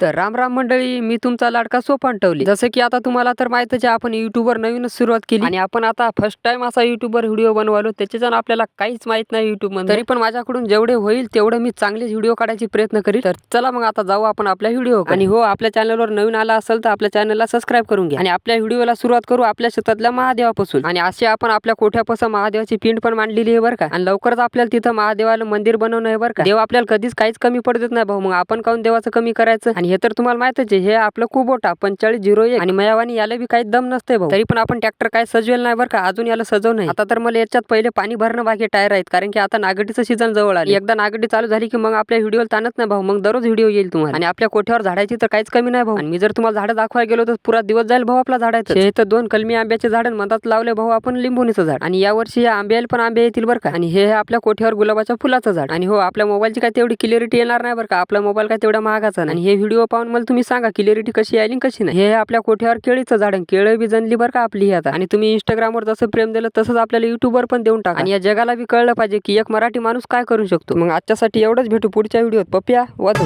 तर राम राम मंडळी मी तुमचा लाडका सोपांटवली जसं की आता तुम्हाला तर माहितच आहे आपण युट्यूबवर नवीनच सुरुवात केली. आणि आपण आता फर्स्ट टाइम असा युट्यूबवर व्हिडिओ बनवालो त्याच्यानं आपल्याला काहीच माहीत नाही युट्यूबमध्ये तरी पण माझ्याकडून जेवढे होईल तेवढे मी चांगलेच व्हिडिओ काढायचे प्रयत्न करील. तर चला मग आता जाऊ आपण आपल्या व्हिडिओ आणि हो आपल्या चॅनलवर नवीन आला असेल तर आपल्या चॅनलला सबस्क्राईब करून घ्या. आणि आपल्या व्हिडिओला सुरुवात करू आपल्या शेतातल्या महादेवापासून. आणि असे आपण आपल्या कोठ्यापासून महादेवाची पिंड पण मांडलेली आहे बरं का. आणि लवकरच आपल्याला तिथं महादेवाला मंदिर बनवणं आहे बरं का. देव आपल्याला कधीच काहीच कमी पडत नाही भाऊ. मग आपण काऊन देवाचं कमी करायचं? आणि हे तर तुम्हाला माहितच आहे हे आपलं कुबोटा पंचाळीस झिरो एक आणि मयावानी याला बी काही दम नसते भाऊ. तरी पण आपण ट्रॅक्टर काय सजवेल नाही बरं का? अजून याला सजव नाही आता तर मला याच्यात पहिले पाणी भरणं बाकी टायर आहेत. कारण की आता नागडीचं सीझन जवळ आली. एकदा नागडी चालू झाली की मग आपल्या व्हिडिओ ताणत नाही भाऊ. मग दररोज व्हिडिओ येईल तुम्हाला. आणि आपल्या कोठ्यावर झाडायची तर काहीच कमी नाही भाऊ. आणि मी जर तुम्हाला झाडं दाखवायला गेलो तर पुरा दिवस जाईल भाऊ आपला झाडायचं. हे तर दोन कलमी आंब्याचे झाड मधात लावले भाऊ आपण लिंबुनीचं झाड. आणि यावर्षी या आंब्याला पण आंबे येतील बरं का? आणि हे आपल्या कोठ्यावर गुलाबाच्या फुलाचं झाड. आणि हो आपल्या मोबाईलची काय तेवढी क्लिअरिटी येणार नाही बरं का? आपला मोबाईल काय तेवढा महागाचा आणि हे व्हिडिओ पाहून मला तुम्ही सांगा क्लिअरिटी कशी आली आणि कशी नाही. हे आपल्या कोठ्यावर केळीचं झाड आहे. केळं बी जनली बरं का आपली आता. आणि तुम्ही इंस्टाग्रामवर जसं प्रेम दिलं तसंच आपल्याला युट्यूबवर पण देऊन टाका. आणि या जगाला बी कळलं पाहिजे की एक मराठी माणूस काय करू शकतो. मग आजच्यासाठी एवढंच. भेटू पुढच्या व्हिडिओत. पप्या वाजव.